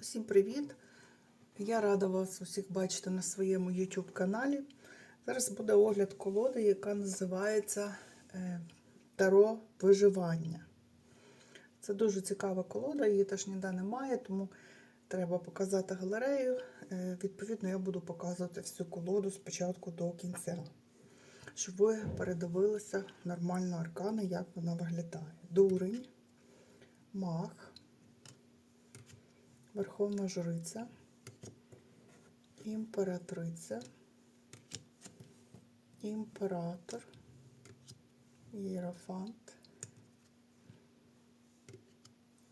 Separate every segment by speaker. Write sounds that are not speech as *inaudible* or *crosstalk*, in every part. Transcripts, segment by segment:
Speaker 1: Усім привіт! Я рада вас усіх бачити на своєму YouTube каналі. Зараз буде огляд колоди, яка називається е, Таро виживання. Це дуже цікава колода, її теж ніде немає, тому треба показати галерею. Е, Відповідно, я буду показувати всю колоду спочатку до кінця, щоб ви передивилися нормально аркани, як вона виглядає. Дурень, мах. Верховна Жриця, імператриця, імператор, Єрофант,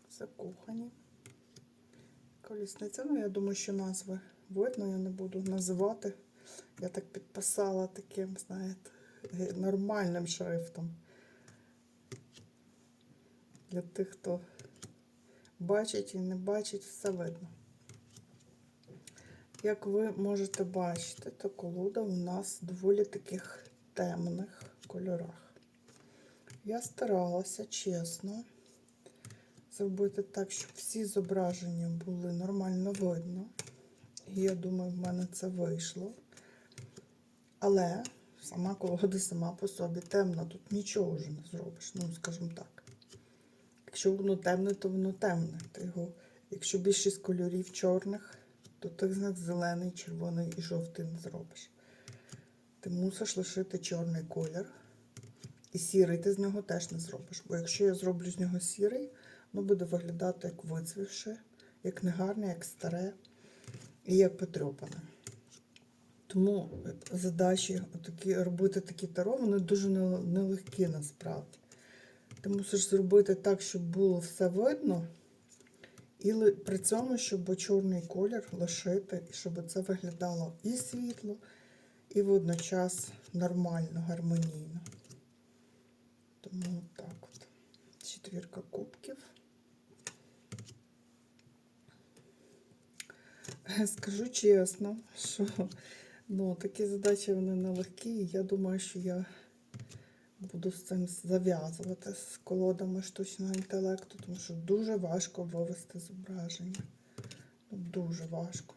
Speaker 1: закохані, колісниця. Ну, я думаю, що назви видно, я не буду називати. Я так підписала таким, знаєте, нормальним шрифтом. Для тих, хто бачить і не бачить, все видно. Як ви можете бачити, то колода у нас доволі таких темних кольорах. Я старалася чесно зробити так, щоб всі зображення були нормально видно. І я думаю, в мене це вийшло. Але сама колода сама по собі темна, тут нічого вже не зробиш, ну, скажімо так. Якщо воно темне, то воно темне. Його, якщо більшість кольорів чорних, то ти з них зелений, червоний і жовтий не зробиш. Ти мусиш лишити чорний колір. І сірий ти з нього теж не зробиш. Бо якщо я зроблю з нього сірий, воно буде виглядати як вицвівше, як негарне, як старе і як потрьопане. Тому задачі отакі, робити такі таро, вони дуже нелегкі насправді. Ти мусиш зробити так, щоб було все видно, і при цьому, щоб чорний колір лишити, і щоб це виглядало і світло, і водночас нормально, гармонійно. Тому так от. Четвірка кубків. Скажу чесно, що ну, такі задачі вони нелегкі, і я думаю, що я буду з цим зав'язувати з колодами штучного інтелекту, тому що дуже важко вивести зображення. Ну, Дуже важко.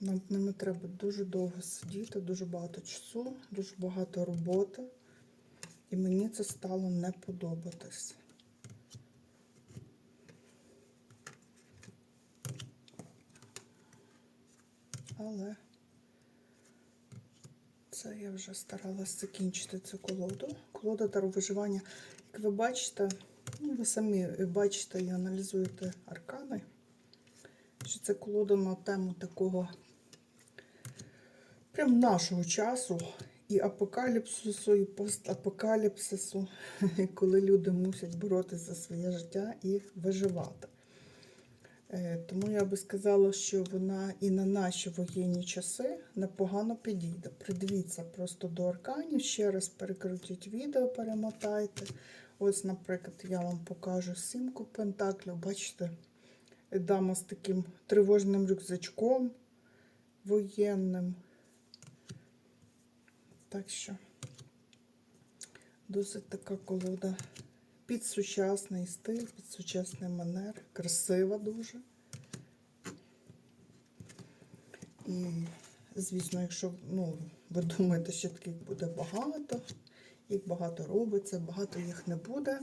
Speaker 1: Над ними треба дуже довго сидіти, дуже багато часу, дуже багато роботи. І мені це стало не подобатись. Але це я вже старалась закінчити цю колоду. Колода таро виживання. Як ви бачите, ну, ви самі бачите і аналізуєте аркани, що це колода на тему такого прям нашого часу і апокаліпсису, і постапокаліпсису, *laughs* коли люди мусять боротися за своє життя і виживати. Тому я би сказала, що вона і на наші воєнні часи непогано підійде. Придивіться просто до арканів, ще раз перекрутіть відео, перемотайте. Ось, наприклад, я вам покажу сімку пентаклів. Бачите, дама з таким тривожним рюкзачком воєнним. Так що досить така колода під сучасний стиль, під сучасний манер, красива дуже. І, звісно, якщо ну, ви думаєте, що таких буде багато, їх багато робиться, багато їх не буде,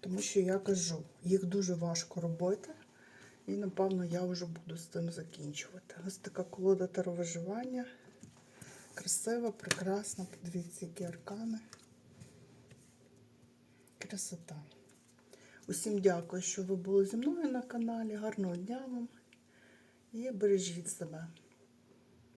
Speaker 1: тому що я кажу, їх дуже важко робити. І, напевно, я вже буду з цим закінчувати. Ось така колода таровиживання. Красива, прекрасна, подивіться, які аркани. Красота. Усім дякую, що ви були зі мною на каналі. Гарного дня вам і бережіть себе.